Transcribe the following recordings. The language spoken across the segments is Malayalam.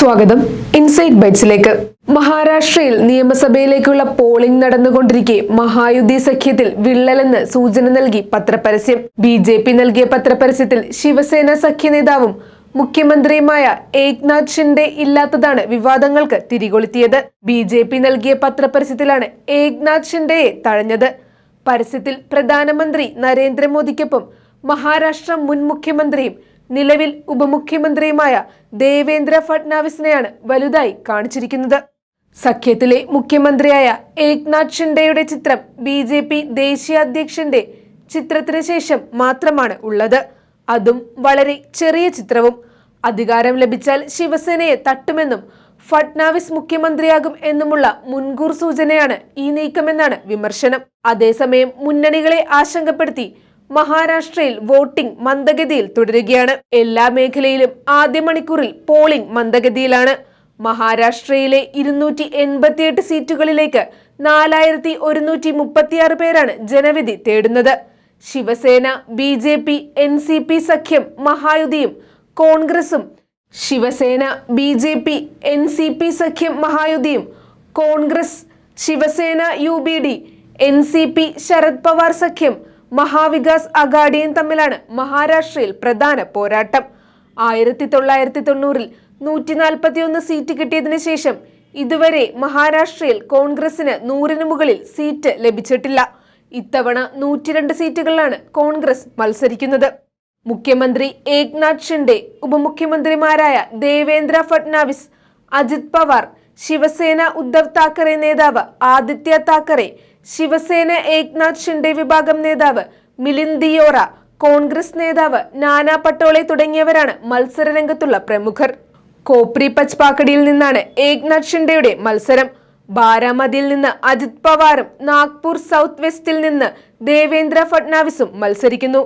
സ്വാഗതം. ഇൻസൈറ്റ് ബൈറ്റ്സിലേക്ക് മഹാരാഷ്ട്രയിൽ നിയമസഭയിലേക്കുള്ള പോളിംഗ് നടന്നുകൊണ്ടിരിക്കെ. മഹായുദ്ധി സഖ്യത്തിൽ വിള്ളലെന്ന് സൂചന നൽകി പത്രപരസ്യം. ബി ജെ പി നൽകിയ പത്രപരസ്യത്തിൽ ശിവസേന സഖ്യ നേതാവും മുഖ്യമന്ത്രിയുമായ ഏക്നാഥ് ഷിൻഡെ ഇല്ലാത്തതാണ് വിവാദങ്ങൾക്ക് തിരികൊളുത്തിയത്. ബി ജെ പി നൽകിയ പത്രപരസ്യത്തിലാണ് ഏക്നാഥ് ഷിൻഡെയെ തഴഞ്ഞത്. പരസ്യത്തിൽ പ്രധാനമന്ത്രി നരേന്ദ്രമോദിക്കൊപ്പം മഹാരാഷ്ട്ര മുൻ മുഖ്യമന്ത്രിയും നിലവിൽ ഉപമുഖ്യമന്ത്രിയുമായ ദേവേന്ദ്ര ഫഡ്നാവിസിനെയാണ് വലുതായി കാണിച്ചിരിക്കുന്നത്. സഖ്യത്തിലെ മുഖ്യമന്ത്രിയായ ഏക്നാഥ് ഷിൻഡെയുടെ ചിത്രം ബി ജെ പി ദേശീയ അധ്യക്ഷന്റെ ചിത്രത്തിന് ശേഷം മാത്രമാണ് ഉള്ളത്. അതും വളരെ ചെറിയ ചിത്രവും. അധികാരം ലഭിച്ചാൽ ശിവസേനയെ തട്ടുമെന്നും ഫഡ്നാവിസ് മുഖ്യമന്ത്രിയാകും എന്നുമുള്ള മുൻകൂർ സൂചനയാണ് ഈ നീക്കമെന്നാണ് വിമർശനം. അതേസമയം മുന്നണികളെ ആശങ്കപ്പെടുത്തി മഹാരാഷ്ട്രയിൽ വോട്ടിംഗ് മന്ദഗതിയിൽ തുടരുകയാണ്. എല്ലാ മേഖലയിലും ആദ്യ മണിക്കൂറിൽ പോളിംഗ് മന്ദഗതിയിലാണ്. മഹാരാഷ്ട്രയിലെ ഇരുന്നൂറ്റി എൺപത്തിയെട്ട് സീറ്റുകളിലേക്ക് നാലായിരത്തി ഒരുന്നൂറ്റി മുപ്പത്തിയാറ് പേരാണ് ജനവിധി തേടുന്നത്. Shiv Sena B J P N C P സഖ്യം മഹായുതിയും കോൺഗ്രസും Shiv Sena B J P N C P സഖ്യം മഹായുതിയും Congress Shiv Sena U B D N C P Sharad Pawar സഖ്യം മഹാവികാസ് അഗാഡിയും തമ്മിലാണ് മഹാരാഷ്ട്രയിൽ പ്രധാന പോരാട്ടം. ആയിരത്തി തൊള്ളായിരത്തി തൊണ്ണൂറിൽ നൂറ്റി നാൽപ്പത്തിയൊന്ന് സീറ്റ് കിട്ടിയതിനു ശേഷം ഇതുവരെ മഹാരാഷ്ട്രയിൽ കോൺഗ്രസിന് നൂറിന് മുകളിൽ സീറ്റ് ലഭിച്ചിട്ടില്ല. ഇത്തവണ നൂറ്റിരണ്ട് സീറ്റുകളിലാണ് കോൺഗ്രസ് മത്സരിക്കുന്നത്. മുഖ്യമന്ത്രി ഏക്നാഥ് ഷിൻഡെ ഉപമുഖ്യമന്ത്രിമാരായ ദേവേന്ദ്ര ഫട്നാവിസ് അജിത് പവാർ ശിവസേന ഉദ്ധവ് താക്കറെ നേതാവ് ആദിത്യ താക്കറെ ശിവസേന ഏക്നാഥ് ഷിൻഡെ വിഭാഗം നേതാവ് മിലിന്ദ് കോൺഗ്രസ് നേതാവ് നാനാ പട്ടോളെ തുടങ്ങിയവരാണ് മത്സരരംഗത്തുള്ള പ്രമുഖർ. കോപ്രി പച്ച്പാക്കടിയിൽ നിന്നാണ് ഏക്നാഥ് ഷിൻഡെയുടെ മത്സരം. ബാരാമതിയിൽ നിന്ന് അജിത് പവാറും നാഗ്പൂർ സൗത്ത് വെസ്റ്റിൽ നിന്ന് ദേവേന്ദ്ര ഫട്നാവിസും മത്സരിക്കുന്നു.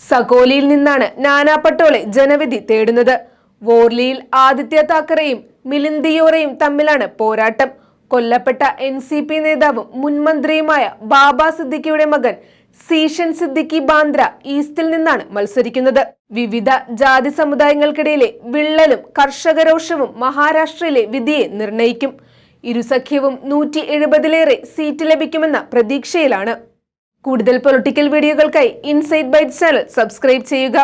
സകോലിയിൽ നിന്നാണ് നാനാ പട്ടോളെ ജനവിധി തേടുന്നത്. വോർലിയിൽ ആദിത്യ താക്കറെയും മിലിന്ദ് ദിയോറയും തമ്മിലാണ് പോരാട്ടം. കൊല്ലപ്പെട്ട എൻ സി പി നേതാവും മുൻമന്ത്രിയുമായ ബാബ സിദ്ദിഖിയുടെ മകൻ സീഷൻ സിദ്ദിഖി ബാന്ദ്ര ഈസ്റ്റിൽ നിന്നാണ് മത്സരിക്കുന്നത്. വിവിധ ജാതി സമുദായങ്ങൾക്കിടയിലെ വിള്ളലും കർഷകരോഷവും മഹാരാഷ്ട്രയിലെ വിധിയെ നിർണയിക്കും. ഇരുസഖ്യവും നൂറ്റി എഴുപതിലേറെ സീറ്റ് ലഭിക്കുമെന്ന പ്രതീക്ഷയിലാണ്. കൂടുതൽ പൊളിറ്റിക്കൽ വീഡിയോകൾക്കായി ഇൻസൈറ്റ് ബൈറ്റ് ചാനൽ സബ്സ്ക്രൈബ് ചെയ്യുക.